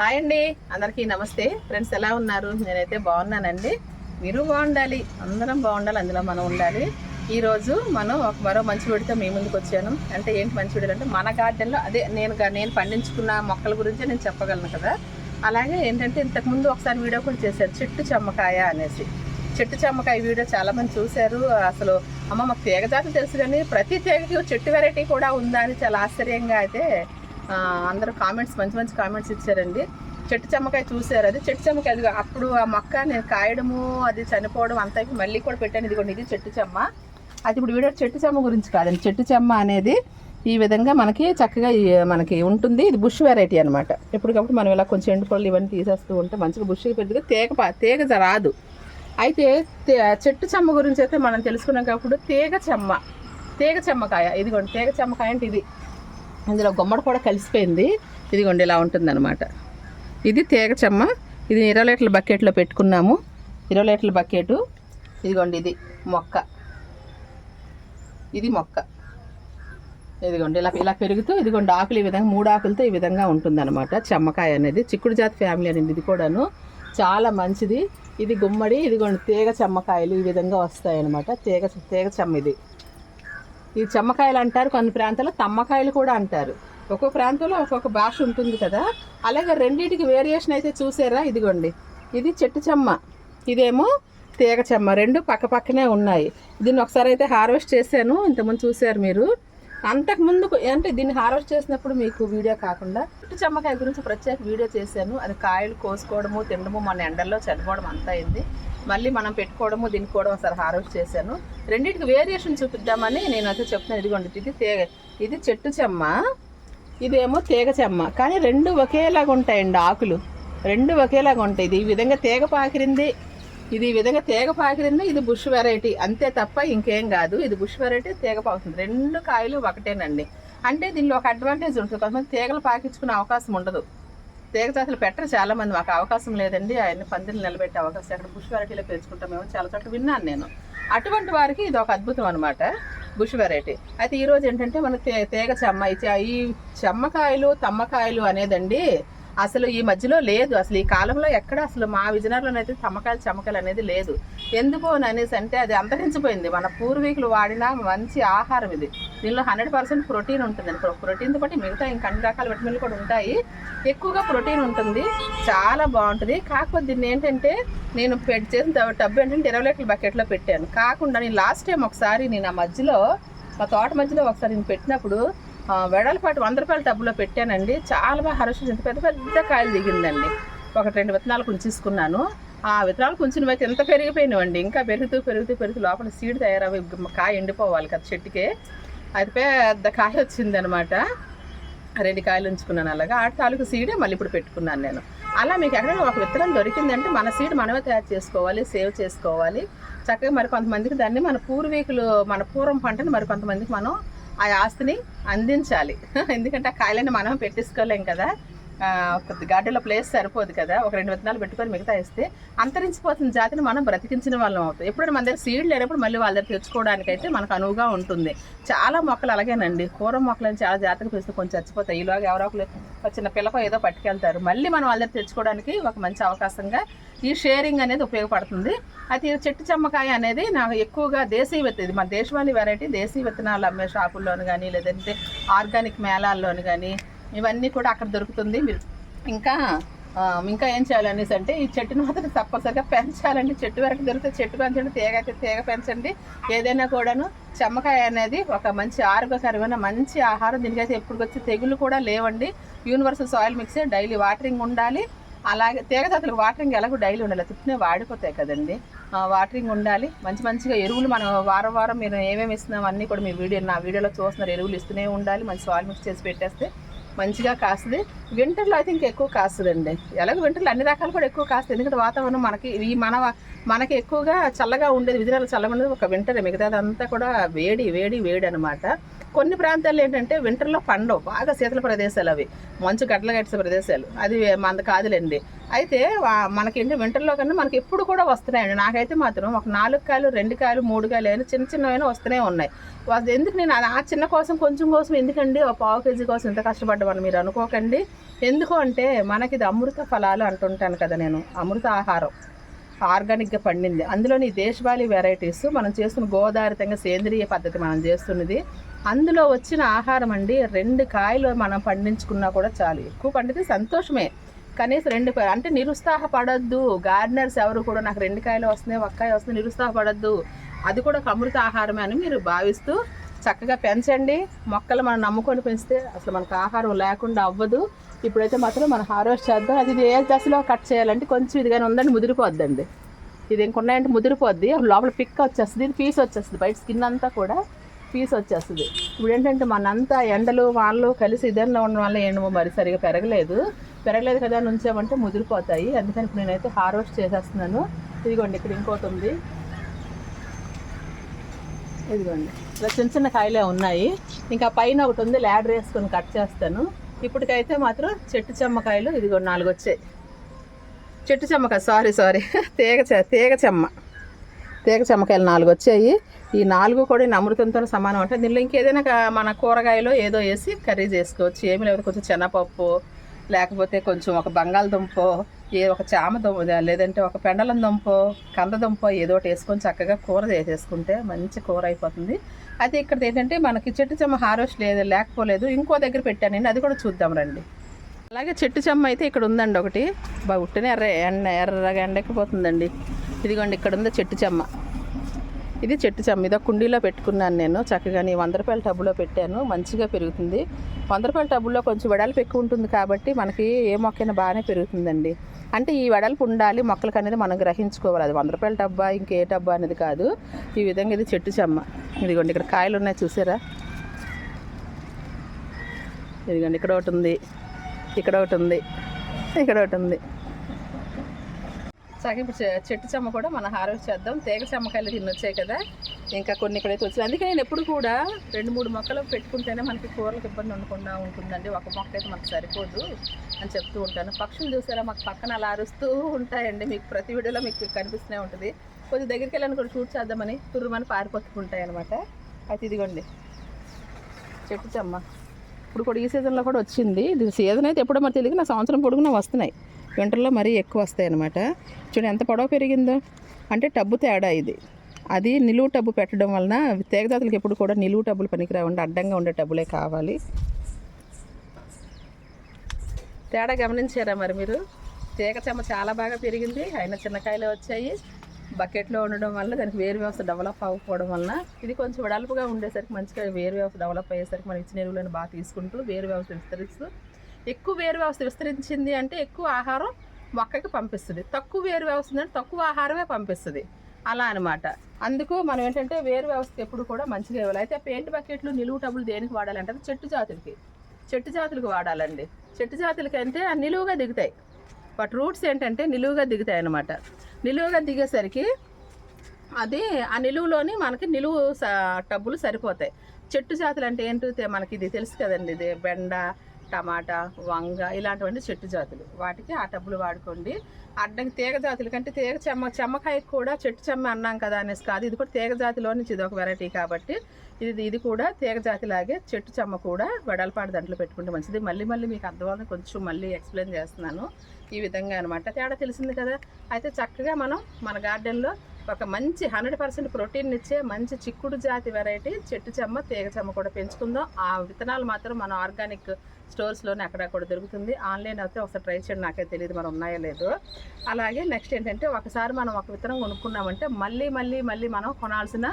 Hi అండి. అందరికీ నమస్తే. ఫ్రెండ్స్ ఎలా ఉన్నారు? నేనైతే బాగున్నానండి. మీరు బాగుండాలి. అందరం బాగుండాలి. అందులో మనం ఉండాలి. ఈరోజు మనం ఒక మరో మంచి వీడితో మీ ముందుకు వచ్చాను. అంటే ఏంటి మంచి వీడియో అంటే మన గార్డెన్లో అదే నేను నేను పండించుకున్న మొక్కల గురించే నేను చెప్పగలను కదా. అలాగే ఏంటంటే ఇంతకుముందు ఒకసారి వీడియో కూడా చేశారు. చెట్టు చెమ్మకాయ అనేసి. చెట్టు చెమ్మకాయ వీడియో చాలా మంది చూశారు. అసలు అమ్మ మాకు తీగజాతం తెలుసు కానీ ప్రతి తీగకి చెట్టు వెరైటీ కూడా ఉందా అని చాలా ఆశ్చర్యంగా అయితే అందరూ కామెంట్స్ మంచి మంచి కామెంట్స్ ఇచ్చారండి. చెట్టు చెమ్మకాయ చూశారు అది. చెట్టు చెమ్మకాయ అది అప్పుడు ఆ మొక్క నేను కాయడము అది చనిపోవడం అంతా మళ్ళీ కూడా పెట్టాను. ఇదిగోండి ఇది చెట్టు చెమ్మ. అది ఇప్పుడు వీడియో చెట్టు చెమ్మ గురించి కాదండి. చెట్టు చెమ్మ అనేది ఈ విధంగా మనకి చక్కగా మనకి ఉంటుంది. ఇది బుష్ వెరైటీ అనమాట ఎప్పటికప్పుడు మనం ఇలా కొంచెం ఎండుపళ్ళు ఇవన్నీ తీసేస్తూ ఉంటే మంచిగా బుష్ పెద్దగా తేగ తేగ రాదు. అయితే చెట్టు చెమ్మ గురించి అయితే మనం తెలుసుకున్నాం కాబట్టి తీగ చెమ్మ. తీగ చెమ్మకాయ. ఇదిగోండి తీగ చెమ్మకాయ అంటే ఇది. ఇందులో గుమ్మడి కూడా కలిసిపోయింది. ఇదిగోండి ఇలా ఉంటుందన్నమాట. ఇది తీగ చెమ్మ. ఇది ఇరవై లీటర్ల బకెట్లో పెట్టుకున్నాము. ఇరవై లీటర్ల బకెట్. ఇదిగోండి ఇది మొక్క. ఇది మొక్క. ఇదిగోండి ఇలా ఇలా పెరుగుతూ ఇదిగోండి ఆకులు ఈ విధంగా మూడు ఆకులతో ఈ విధంగా ఉంటుందన్నమాట. చెమ్మకాయ అనేది చిక్కుడు జాతి ఫ్యామిలీ అనేది ఇది కూడాను. చాలా మంచిది. ఇది గుమ్మడి ఇదిగోండి తీగ చెమ్మకాయలు ఈ విధంగా వస్తాయి అన్నమాట తీగ తీగ చెమ్మ ఇది. ఈ చెమ్మకాయలు అంటారు కొన్ని ప్రాంతాల్లో తమ్మకాయలు కూడా అంటారు. ఒక్కొక్క ప్రాంతంలో ఒక్కొక్క భాష ఉంటుంది కదా. అలాగే రెండింటికి వేరియేషన్ అయితే చూసారా? ఇదిగోండి. ఇది చెట్టు చెమ్మ. ఇదేమో తీగ చెమ్మ. రెండు పక్క పక్కనే ఉన్నాయి. దీన్ని ఒకసారి అయితే హార్వెస్ట్ చేశాను. ఇంతకుముందు చూశారు మీరు. అంతకు ముందు అంటే దీన్ని హార్వెస్ట్ చేసినప్పుడు మీకు వీడియో కాకుండా చెట్టు చెమ్మకాయ గురించి ప్రత్యేక వీడియో చేశాను. అది కాయలు కోసుకోవడము తినడము మన ఎండల్లో చనిపోవడం అంతా అయింది. మళ్ళీ మనం పెట్టుకోవడము దినుకోవడం ఒకసారి హార్వెస్ట్ చేశాను. రెండింటికి వేరియేషన్ చూపిద్దామని నేను అయితే చెప్తున్నాను. ఇదిగోండి ఇది తీగ ఇది చెట్టు చెమ్మ ఇదేమో తీగ చెమ్మ. కానీ రెండు ఒకేలాగా ఉంటాయండి ఆకులు. రెండు ఒకేలాగా ఉంటాయి ఇది ఈ విధంగా తీగ పాకిరింది ఇది ఈ విధంగా తీగ పాకిరింది ఇది బుష్ వెరైటీ అంతే తప్ప ఇంకేం కాదు. ఇది బుష్ వెరైటీ తీగ పాకుతుంది రెండు కాయలు ఒకటేనండి. అంటే దీనిలో ఒక అడ్వాంటేజ్ ఉంటుంది. కొంతమంది తీగలు పాకించుకునే అవకాశం ఉండదు. తీగ జాతులు పెట్టరు చాలామంది. మాకు అవకాశం లేదండి. ఆయన పందిని నిలబెట్టే అవకాశం. అక్కడ బుష్ వెరైటీలో పెంచుకుంటామేమో చాలా చోట్ల విన్నాను నేను. అటువంటి వారికి ఇది ఒక అద్భుతం అనమాట బుష్ వెరైటీ అయితే ఈరోజు ఏంటంటే మన తే తీగ చెమ్మ. ఈ చెమ్మకాయలు తమ్మకాయలు అనేదండి అసలు ఈ మధ్యలో లేదు. అసలు ఈ కాలంలో ఎక్కడ అసలు మా విజయనగరంలో తమ్మకాయలు చెమ్మకాయలు అనేది లేదు. ఎందుకు అని అనేసి అంటే అది అంతరించిపోయింది. మన పూర్వీకులు వాడిన మంచి ఆహారం ఇది. దీనిలో హండ్రెడ్ పర్సెంట్ ప్రోటీన్ ఉంటుంది. ప్రో- ప్రోటీన్తో పాటు మిగతా ఇంకా అన్ని రకాల విటమిన్లు కూడా ఉంటాయి. ఎక్కువగా ప్రోటీన్ ఉంటుంది. చాలా బాగుంటుంది. కాకపోతే దీన్ని ఏంటంటే నేను పెట్ చేసిన ట- టబ్ ఏంటంటే ఇరవై లీటర్ల బకెట్లో పెట్టాను. కాకుండా నేను లాస్ట్ టైం ఒకసారి నేను ఆ మధ్యలో మా తోట మధ్యలో ఒకసారి నేను పెట్టినప్పుడు వెడల్పాటు వంద రూపాయల టబ్బులో పెట్టానండి. చాలా బాగా హర్షించి పెద్ద పెద్ద కాయలు దిగిందండి. ఒకటి రెండు విత్తనాలు కుంచేసుకున్నాను. ఆ విత్తనాలు కుంచినవైతే అయితే ఎంత పెరిగిపోయినవండి. ఇంకా పెరుగుతూ పెరుగుతూ పెరుగుతూ లోపల సీడ్ తయారవి కాయ ఎండిపోవాలి కదా చెట్టుకే. అది పెద్ద కాయ వచ్చిందనమాట. రెండు కాయలు ఉంచుకున్నాను అలాగా. ఆ తాలూకు సీడే మళ్ళీ ఇప్పుడు పెట్టుకున్నాను నేను. అలా మీకు ఎక్కడైనా ఒక విత్తనం దొరికిందంటే మన సీడ్ మనమే తయారు చేసుకోవాలి సేవ్ చేసుకోవాలి. చక్కగా మరి కొంతమందికి దాన్ని మన పూర్వీకులు మన పూర్వం పంటను మరి కొంతమందికి మనం ఆ ఆస్తిని అందించాలి. ఎందుకంటే ఆ కాయలని మనం పెట్టించుకోలేం కదా. కొద్ది గార్డెన్లో ప్లేస్ సరిపోదు కదా. ఒక రెండు విత్తనాలు పెట్టుకొని మిగతా ఇస్తే అంతరించిపోతున్న జాతిని మనం బ్రతికించిన వాళ్ళం అవుతుంది ఎప్పుడైనా మన దగ్గర సీడ్ లేనప్పుడు మళ్ళీ వాళ్ళ దగ్గర తెచ్చుకోవడానికి అయితే మనకు అనువుగా ఉంటుంది. చాలా మొక్కలు అలాగేనండి. కూర మొక్కలను చాలా జాగ్రత్తగా పెంచితే కొంచెం చచ్చిపోతాయి. ఈలోగా ఎవరో ఒకరు ఒక చిన్న పిల్లకో ఏదో పట్టుకెళ్తారు. మళ్ళీ మనం వాళ్ళ దగ్గర తెచ్చుకోవడానికి ఒక మంచి అవకాశంగా ఈ షేరింగ్ అనేది ఉపయోగపడుతుంది. అయితే ఈ చెట్టు చెమ్మకాయ అనేది నాకు ఎక్కువగా దేశీయ విత్త ఇది మన దేశవాళీ వెరైటీ దేశీయ విత్తనాలు అమ్మే షాపుల్లోని కానీ లేదంటే ఆర్గానిక్ మేళాల్లోని కానీ ఇవన్నీ కూడా అక్కడ దొరుకుతుంది. మీరు ఇంకా ఇంకా ఏం చేయాలి అనేసి అంటే ఈ చెట్టును మాత్రం తప్పనిసరిగా పెంచాలండి. చెట్టు వరకు దొరికితే చెట్టు పెంచండి తీగ అయితే తీగ పెంచండి. ఏదైనా కూడాను చెమ్మకాయ అనేది ఒక మంచి ఆరోగ్యకరమైన మంచి ఆహారం. దీనికైతే ఎప్పుడు వచ్చి తెగులు కూడా లేవండి. యూనివర్సల్ సాయిల్ మిక్సే డైలీ వాటరింగ్ ఉండాలి. అలాగే తీగజాతులకు వాటరింగ్ ఎలాగో డైలీ ఉండాలి. తిప్పినే వాడిపోతాయి కదండి. వాటరింగ్ ఉండాలి. మంచి మంచిగా ఎరువులు మనం వారం వారం మీరు ఏమేమి ఇస్తున్నాం అన్నీ కూడా మీ వీడియో నా వీడియోలో చూస్తున్నారు. ఎరువులు ఇస్తూనే ఉండాలి. మంచి సాయిల్ మిక్స్ చేసి పెట్టేస్తే మంచిగా కాస్తుంది. వింటర్లో అయితే ఇంకా ఎక్కువ కాస్తుందండి. ఎలాగో వింటర్లో అన్ని రకాలు కూడా ఎక్కువ కాస్తుంది ఎందుకంటే వాతావరణం మనకి ఈ మన మనకి ఎక్కువగా చల్లగా ఉండేది విజయనగరం చల్లగా ఉండేది ఒక వింటర్ మిగతాదంతా కూడా వేడి వేడి వేడి అనమాట కొన్ని ప్రాంతాల్లో ఏంటంటే వింటర్లో పండవు బాగా శీతల ప్రదేశాలు అవి. మంచు గడ్డలు గడిచే ప్రదేశాలు. అది మంద కాదులేండి. అయితే మనకేంటి వింటర్లో కన్నా మనకి ఎప్పుడు కూడా వస్తున్నాయండి. నాకైతే మాత్రం ఒక నాలుగు కాయలు రెండు కాయలు మూడు కాయలు అయినా చిన్న చిన్నవైనా వస్తూనే ఉన్నాయి. ఎందుకు నేను ఆ- ఆ చిన్న కోసం కొంచెం కోసం ఎందుకండి? ఒక పావు కేజీ కోసం ఇంత కష్టపడ్డామని మీరు అనుకోకండి. ఎందుకు అంటే మనకి ఇది అమృత ఫలాలు అంటుంటాను కదా నేను. అమృత ఆహారం. ఆర్గానిక్గా పండింది. అందులోని దేశవాళీ వెరైటీస్ మనం చేస్తున్న గోదావరితంగా సేంద్రియ పద్ధతి మనం చేస్తున్నది. అందులో వచ్చిన ఆహారం అండి రెండు కాయలు మనం పండించుకున్నా కూడా చాలు. ఎక్కువ పండితే సంతోషమే. కనీసం రెండు అంటే నిరుత్సాహపడద్దు. గార్డెనర్స్ ఎవరు కూడా నాకు రెండు కాయలు వస్తున్నాయి ఒక్కాయ వస్తుంది నిరుత్సాహపడద్దు. అది కూడా ఒక అమృత ఆహారమే అని మీరు భావిస్తూ చక్కగా పెంచండి. మొక్కలు మనం నమ్ముకొని పెంచితే అసలు మనకు ఆహారం లేకుండా అవ్వదు. ఇప్పుడైతే మాత్రం మనం హార్వెస్ట్ చేద్దాం. అది ఇది ఏ దశలో కట్ చేయాలంటే కొంచెం ఇదిగానే ఉందండి ముదిరిపోద్దండి. ఇది ఇంకున్నాయంటే ముదిరిపోద్ది. లోపల పిక్ వచ్చేస్తుంది ఇది పీస్ వచ్చేస్తుంది. బయట స్కిన్ అంతా కూడా పీస్ వచ్చేస్తుంది. ఇప్పుడు ఏంటంటే మనంతా ఎండలు వాళ్ళు కలిసి ఇదన్నా ఉండడం వల్ల ఏమో మరి సరిగా పెరగలేదు. పెరగలేదు కదా అని ఉంచామంటే ముదిరిపోతాయి. అందుకని ఇప్పుడు నేనైతే హార్వెస్ట్ చేసేస్తున్నాను. ఇదిగోండి ఇక్కడ ఇంకోటి ఉంది. ఇదిగోండి. ఇలా చిన్న చిన్న కాయలే ఉన్నాయి. ఇంకా పైన ఒకటి ఉంది ల్యాడర్ వేసుకొని కట్ చేస్తాను. ఇప్పటికైతే మాత్రం చెట్టు చెమ్మకాయలు ఇదిగో నాలుగు వచ్చాయి చెట్టు చెమ్మకాయ సారీ సారీ. తీగ చె- తీగ చెమ్మ. తీగ చెమ్మకాయలు నాలుగు వచ్చాయి ఈ నాలుగు కూడా ఈ అమృతంతో సమానం అంటే. దీనిలో ఇంకేదైనా మన కూరగాయలు ఏదో వేసి కర్రీ చేసుకోవచ్చు. ఏమి లేదు కొంచెం శనగపప్పు లేకపోతే కొంచెం ఒక బంగాళదుంప ఏ ఒక చామ దుంప లేదంటే ఒక పెండలం దుంప కంద దుంప ఏదో ఒకటి వేసుకొని చక్కగా కూర చేసేసుకుంటే మంచి కూర అయిపోతుంది. అయితే ఇక్కడ ఏంటంటే మనకి చెట్టు చెమ్మ హార్వెస్ట్ లేదు లేకపోలేదు ఇంకో దగ్గర పెట్టానండి అది కూడా చూద్దాం రండి. అలాగే చెట్టు చెమ్మ అయితే ఇక్కడ ఉందండి ఒకటి. బాగా ఉట్టిన ఎర్ర ఎండ ఎర్రగా ఎండకపోతుందండి ఇదిగోండి ఇక్కడ ఉంది చెట్టు చెమ్మ. ఇది చెట్టు చెమ్మ ఇది కుండీలో పెట్టుకున్నాను నేను. చక్కగా నీ వంద రూపాయల టబ్బులో పెట్టాను. మంచిగా పెరుగుతుంది. వంద రూపాయల టబ్బులో కొంచెం వెడల్పు ఎక్కువ ఉంటుంది కాబట్టి మనకి ఏ మొక్కైనా బాగానే పెరుగుతుందండి. అంటే ఈ వెడల్పు ఉండాలి మొక్కలకు అనేది మనం గ్రహించుకోవాలి. అది వంద రూపాయల డబ్బా ఇంకే డబ్బా అనేది కాదు. ఈ విధంగా ఇది చెట్టు చెమ్మ. ఇదిగోండి ఇక్కడ కాయలు ఉన్నాయి చూసారా? ఇదిగోండి ఇక్కడ ఒకటి ఉంది. ఇక్కడ ఒకటి ఉంది. ఇక్కడ ఒకటి ఉంది. అలాగే ఇప్పుడు చెట్టు చెమ్మ కూడా మనం హార్వెస్ట్ చేద్దాం. తీగ చెమ్మకాయలు తినొచ్చాయి కదా. ఇంకా కొన్ని ఇక్కడైతే వచ్చాయి అందుకే నేను ఎప్పుడు కూడా రెండు మూడు మొక్కలు పెట్టుకుంటేనే మనకి కూరలకు ఇబ్బంది ఉండకుండా ఉంటుందండి. ఒక మొక్క అయితే మనకు సరిపోదు అని చెప్తూ ఉంటాను. పక్షులు చూసారా? మాకు పక్కన అలా అరుస్తూ ఉంటాయండి. మీకు ప్రతి వీడియోలో మీకు కనిపిస్తూనే ఉంటుంది. కొద్దిగా దగ్గరికి వెళ్ళాలని కూడా షూట్ చేద్దామని తుర్రుమని పారిపోతూ ఉంటాయి అనమాట అయితే ఇదిగోండి. చెట్టు చెమ్మ. ఇప్పుడు కూడా ఈ సీజన్లో కూడా వచ్చింది. ఇది సీజన్ అయితే ఎప్పుడో మరి తెలియదు. నా సంవత్సరం పొడుగునా వస్తున్నాయి. వింటర్లో మరీ ఎక్కువ వస్తాయి అనమాట చూడండి ఎంత పొడవు పెరిగిందో. అంటే టబ్బు తేడా ఇది. అది నిలువు టబ్బు పెట్టడం వలన తీగజాతులకు ఎప్పుడు కూడా నిలువు టబ్బులు పనికిరావండి. అడ్డంగా ఉండే టబ్బులే కావాలి. తేడా గమనించారా మరి మీరు? తీగ చెమ్మ చాలా బాగా పెరిగింది. అయినా చిన్నకాయలు వచ్చాయి. బకెట్లో ఉండడం వల్ల దానికి వేరు వ్యవస్థ డెవలప్ అవ్వకపోవడం వలన ఇది కొంచెం వెడల్పుగా ఉండేసరికి మంచిగా వేరు వ్యవస్థ డెవలప్ అయ్యేసరికి మనం ఇచ్చిన ఎరువులను బాగా తీసుకుంటూ వేరు వ్యవస్థ విస్తరిస్తూ ఎక్కువ వేరు వ్యవస్థ విస్తరించింది అంటే ఎక్కువ ఆహారం మొక్కకి పంపిస్తుంది. తక్కువ వేరు వ్యవస్థ అంటే తక్కువ ఆహారమే పంపిస్తుంది. అలా అనమాట అందుకు మనం ఏంటంటే వేరు వ్యవస్థ ఎప్పుడు కూడా మంచిగా ఇవ్వాలి. అయితే పెయింట్ బకెట్లు నిలువు టబ్బులు దేనికి వాడాలంటే అది చెట్టు జాతులకి. చెట్టు జాతులకు వాడాలండి. చెట్టు జాతులకి అంటే ఆ నిలువుగా దిగుతాయి. వాటి రూట్స్ ఏంటంటే నిలువుగా దిగుతాయి అన్నమాట. నిలువుగా దిగేసరికి అది ఆ నిలువులోని మనకి నిలువు టబ్బులు సరిపోతాయి. చెట్టు జాతులు అంటే ఏంటో మనకి ఇది తెలుసు కదండి ఇది బెండ టమాటా వంగ ఇలాంటివన్నీ చెట్టు జాతులు. వాటికి ఆ టబ్బులు వాడుకోండి. అడ్డంకి తీగ జాతులు కంటే తీగ చెమ్మ చెమ్మకాయ కూడా చెట్టు చెమ్మ అన్నాం కదా అనేసి కాదు. ఇది కూడా తీగ జాతిలో నుంచి ఇది ఒక వెరైటీ కాబట్టి ఇది ఇది కూడా తీగ జాతిలాగే చెట్టు చెమ్మ కూడా వెడల్పాటు దాంట్లో పెట్టుకుంటే మంచిది. మళ్ళీ మళ్ళీ మీకు అర్థం కొంచెం మళ్ళీ ఎక్స్ప్లెయిన్ చేస్తున్నాను. ఈ విధంగా అనమాట తేడా తెలిసింది కదా. అయితే చక్కగా మనం మన గార్డెన్లో ఒక మంచి హండ్రెడ్ పర్సెంట్ ప్రోటీన్ ఇచ్చే మంచి చిక్కుడు జాతి వెరైటీ చెట్టు చెమ్మ తీగ చెమ్మ కూడా పెంచుకుందాం. ఆ విత్తనాలు మాత్రం మన ఆర్గానిక్ స్టోర్స్లోనే అక్కడ కూడా దొరుకుతుంది. ఆన్లైన్ అయితే ఒకసారి ట్రై చేయండి. నాకైతే తెలియదు మరి ఉన్నాయో లేదో. అలాగే నెక్స్ట్ ఏంటంటే ఒకసారి మనం ఒక విత్తనం కొనుక్కున్నామంటే మళ్ళీ మళ్ళీ మళ్ళీ మనం కొనాల్సిన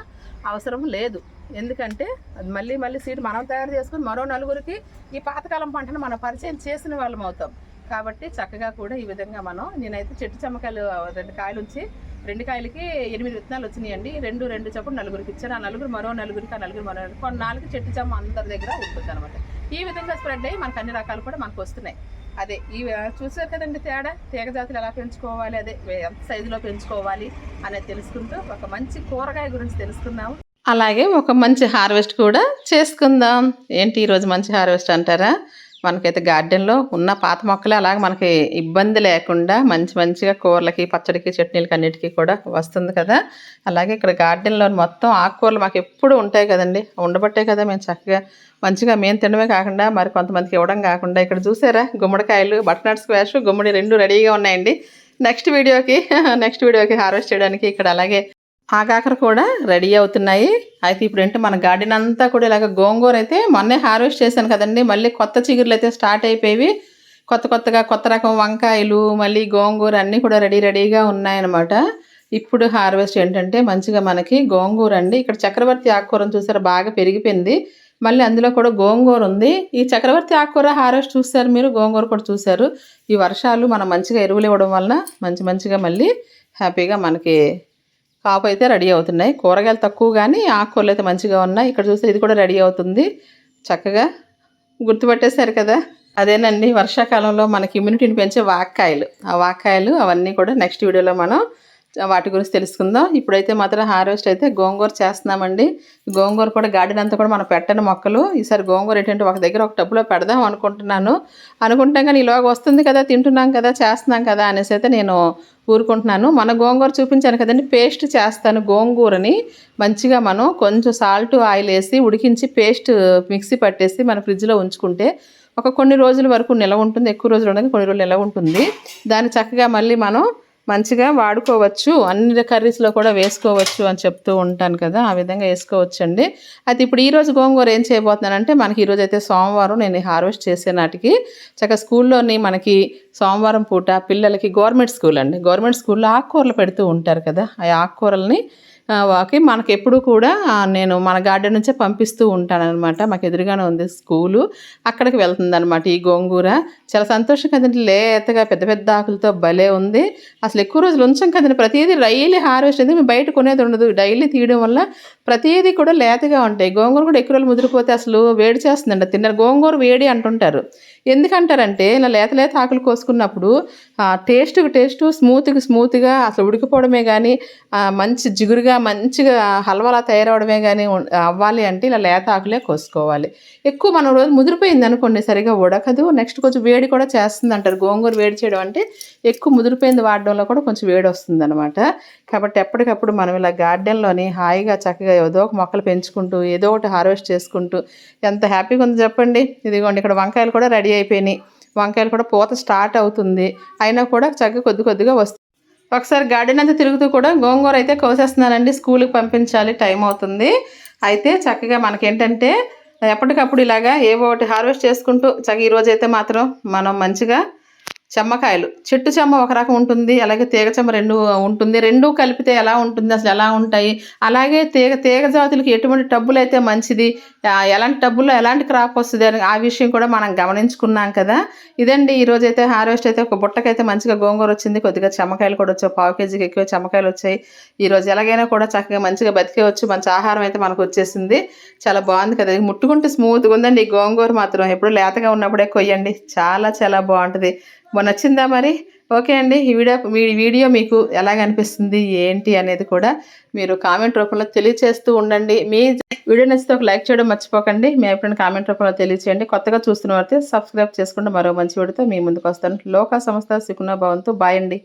అవసరం లేదు. ఎందుకంటే అది మళ్ళీ మళ్ళీ సీడ్ మనం తయారు చేసుకుని మరో నలుగురికి ఈ పాతకాలం పంటను మనం పరిచయం చేసిన వాళ్ళం అవుతాం. కాబట్టి చక్కగా కూడా ఈ విధంగా మనం నేనైతే చెట్టు చెమ్మకాయలు రెండు కాయలు ఉంచి రెండు కాయలకి ఎనిమిది విత్తనాలు వచ్చినాయండి. రెండు రెండు చప్పుడు నలుగురికి ఇచ్చారు. ఆ నలుగురు మరో నలుగురికి ఆ నలుగురు మరో నలుగురికి. కొన్నాళ్ళకి చెట్టు చెమ్మ అందరి దగ్గర ఉంటుంది అనమాట ఈ విధంగా స్ప్రెడ్ అయ్యి మనకు అన్ని రకాలు కూడా మనకు వస్తున్నాయి. అదే ఈ చూసారు కదండి తేడా? తీగ జాతులు ఎలా పెంచుకోవాలి అదే ఎంత సైజులో పెంచుకోవాలి అనేది తెలుసుకుంటూ ఒక మంచి కూరగాయ గురించి తెలుసుకుందాము. అలాగే ఒక మంచి హార్వెస్ట్ కూడా చేసుకుందాం. ఏంటి ఈరోజు మంచి హార్వెస్ట్ అంటారా? మనకైతే గార్డెన్లో ఉన్న పాత మొక్కలే అలాగే మనకి ఇబ్బంది లేకుండా మంచి మంచిగా కూరలకి పచ్చడికి చట్నీలకి అన్నిటికీ కూడా వస్తుంది కదా. అలాగే ఇక్కడ గార్డెన్లో మొత్తం ఆకుకూరలు మాకు ఎప్పుడు ఉంటాయి కదండి. ఉండబట్టే కదా మేము చక్కగా మంచిగా మేము తినడమే కాకుండా మరి కొంతమందికి ఇవ్వడం కాకుండా. ఇక్కడ చూసారా? గుమ్మడికాయలు బటర్నట్ స్క్వాష్ గుమ్మడి రెండు రెడీగా ఉన్నాయండి. నెక్స్ట్ వీడియోకి నెక్స్ట్ వీడియోకి హార్వెస్ట్ చేయడానికి ఇక్కడ అలాగే ఆకాకర కూడా రెడీ అవుతున్నాయి. అయితే ఇప్పుడు ఏంటి మన గార్డెన్ అంతా కూడా ఇలాగ గోంగూర అయితే మొన్నే హార్వెస్ట్ చేశాను కదండి. మళ్ళీ కొత్త చిగురులు అయితే స్టార్ట్ అయిపోయి కొత్త కొత్తగా కొత్త రకం వంకాయలు మళ్ళీ గోంగూర అన్నీ కూడా రెడీ రెడీగా ఉన్నాయన్నమాట. ఇప్పుడు హార్వెస్ట్ ఏంటంటే మంచిగా మనకి గోంగూర అండి. ఇక్కడ చక్రవర్తి ఆకుకూరను చూసారు బాగా పెరిగిపోయింది. మళ్ళీ అందులో కూడా గోంగూర ఉంది. ఈ చక్రవర్తి ఆకుకూర హార్వెస్ట్ చూస్తారు మీరు? గోంగూర కూడా చూసారు. ఈ వర్షాలు మనం మంచిగా ఎరువులు ఇవ్వడం వలన మంచి మంచిగా మళ్ళీ హ్యాపీగా మనకి కాపు అయితే రెడీ అవుతున్నాయి. కూరగాయలు తక్కువ కానీ ఆకుకూరలు అయితే మంచిగా ఉన్నాయి. ఇక్కడ చూస్తే ఇది కూడా రెడీ అవుతుంది. చక్కగా గుర్తుపట్టేశారు కదా? అదేనండి వర్షాకాలంలో మనకి ఇమ్యూనిటీని పెంచే వాక్కాయలు. ఆ వాక్కాయలు అవన్నీ కూడా నెక్స్ట్ వీడియోలో మనం వాటి గురించి తెలుసుకుందాం. ఇప్పుడైతే మాత్రం హార్వెస్ట్ అయితే గోంగూర చేస్తున్నామండి. గోంగూర కూడా గార్డెన్ అంతా కూడా మనం పెట్టని మొక్కలు. ఈసారి గోంగూర ఏంటంటే ఒక దగ్గర ఒక టబ్బులో పెడదాం అనుకుంటున్నాను. అనుకుంటాం కానీ ఇలాగ వస్తుంది కదా తింటున్నాం కదా చేస్తున్నాం కదా అనేసి అయితే నేను ఊరుకుంటున్నాను. మన గోంగూర చూపించాను కదండి పేస్ట్ చేస్తాను గోంగూరని. మంచిగా మనం కొంచెం సాల్ట్ ఆయిల్ వేసి ఉడికించి పేస్ట్ మిక్సీ పట్టేసి మన ఫ్రిడ్జ్లో ఉంచుకుంటే ఒక కొన్ని రోజుల వరకు నిలవ ఉంటుంది. ఎక్కువ రోజులు ఉండదు కొన్ని రోజులు నిలవ ఉంటుంది. దాన్ని చక్కగా మళ్ళీ మనం మంచిగా వాడుకోవచ్చు. అన్ని కర్రీస్లో కూడా వేసుకోవచ్చు అని చెప్తూ ఉంటాను కదా ఆ విధంగా వేసుకోవచ్చు అండి అయితే ఇప్పుడు ఈరోజు గోంగూర ఏం చేయబోతున్నానంటే మనకి ఈరోజు అయితే సోమవారం నేను హార్వెస్ట్ చేసే నాటికి చక్కగా స్కూల్లోని మనకి సోమవారం పూట పిల్లలకి గవర్నమెంట్ స్కూల్ అండి. గవర్నమెంట్ స్కూల్లో ఆకుకూరలు పెడుతూ ఉంటారు కదా ఆ ఆకుకూరల్ని వాకి మనకి ఎప్పుడు కూడా నేను మన గార్డెన్ నుంచే పంపిస్తూ ఉంటానన్నమాట. మాకు ఎదురుగానే ఉంది స్కూలు. అక్కడికి వెళ్తుంది అనమాట ఈ గోంగూర. చాలా సంతోషం కదండి లేతగా పెద్ద పెద్ద ఆకులతో భలే ఉంది. అసలు ఎక్కువ రోజులు ఉంచాం కదండి ప్రతిదీ డైలీ హార్వెస్ట్ అనేది మేము బయట కొనేది ఉండదు. డైలీ తీయడం వల్ల ప్రతిదీ కూడా లేతగా ఉంటాయి. గోంగూర కూడా ఎక్కువ రోజులు ముదిరిపోతే అసలు వేడి చేస్తుందండి తిన్నారు గోంగూర వేడి అంటుంటారు. ఎందుకంటారంటే ఇలా లేత లేత ఆకులు కోసుకున్నప్పుడు టేస్ట్కి టేస్ట్ స్మూత్గా స్మూత్గా అసలు ఉడికిపోవడమే కానీ మంచి జిగురుగా మంచిగా హల్వాలా తయారవడమే కానీ అవ్వాలి అంటే ఇలా లేత ఆకులే కోసుకోవాలి. ఎక్కువ మనం రోజు ముదిరిపోయింది అనుకోండి సరిగా ఉడకదు. నెక్స్ట్ కొంచెం వేడి కూడా చేస్తుంది అంటారు గోంగూర వేడి చేయడం అంటే ఎక్కువ ముదిరిపోయింది వాడడంలో కూడా కొంచెం వేడి వస్తుంది అనమాట కాబట్టి ఎప్పటికప్పుడు మనం ఇలా గార్డెన్లోని హాయిగా చక్కగా ఏదో ఒక మొక్కలు పెంచుకుంటూ ఏదో ఒకటి హార్వెస్ట్ చేసుకుంటూ ఎంత హ్యాపీగా ఉందో చెప్పండి. ఇదిగోండి ఇక్కడ వంకాయలు కూడా రెడీ అయిపోయినాయి. వంకాయలు కూడా పూత స్టార్ట్ అవుతుంది. అయినా కూడా చక్కగా కొద్ది కొద్దిగా వస్తుంది ఒకసారి గార్డెన్ అంతా తిరుగుతూ కూడా గోంగూర అయితే కోసేస్తున్నానండి. స్కూల్కి పంపించాలి టైం అవుతుంది. అయితే చక్కగా మనకేంటంటే ఎప్పటికప్పుడు ఇలాగా ఏవో ఒకటి హార్వెస్ట్ చేసుకుంటూ చక్కగా ఈరోజు అయితే మాత్రం మనం మంచిగా చెమ్మకాయలు. చెట్టు చెమ్మ ఒక రకం ఉంటుంది అలాగే తీగ చెమ్మ రెండు ఉంటుంది. రెండు కలిపితే ఎలా ఉంటుంది అసలు ఎలా ఉంటాయి? అలాగే తీగ తీగ జాతులకి ఎటువంటి టబ్బులు అయితే మంచిది ఎలాంటి టబ్బుల్లో ఎలాంటి క్రాప్ వస్తుంది అని ఆ విషయం కూడా మనం గమనించుకున్నాం కదా. ఇదండి ఈరోజు అయితే హార్వెస్ట్ అయితే ఒక బుట్టకైతే మంచిగా గోంగూర వచ్చింది కొద్దిగా చెమ్మకాయలు కూడా వచ్చాయి పావు కేజీకి ఎక్కువ చెమ్మకాయలు వచ్చాయి. ఈరోజు ఎలాగైనా కూడా చక్కగా మంచిగా బతికేవచ్చు మంచి ఆహారం అయితే మనకు వచ్చేసింది. చాలా బాగుంది కదా ముట్టుకుంటే స్మూత్గా ఉందండి ఈ గోంగూర మాత్రం. ఎప్పుడు లేతగా ఉన్నప్పుడే కొయ్యండి చాలా చాలా బాగుంటుంది. నచ్చిందా మరి? ఓకే అండి. ఈ వీడియో మీ వీడియో మీకు ఎలాగ అనిపిస్తుంది ఏంటి అనేది కూడా మీరు కామెంట్ రూపంలో తెలియచేస్తూ ఉండండి. మీ వీడియో నచ్చితే ఒక లైక్ చేయడం మర్చిపోకండి. మీ ఎప్పుడైనా కామెంట్ రూపంలో తెలియచేయండి. కొత్తగా చూస్తున్న వారితే సబ్స్క్రైబ్ చేసుకుంటే మరో మంచి వీడితో మీ ముందుకు వస్తాను. లోక సంస్థ సుకున్న భవంతు. బాయ్ అండి.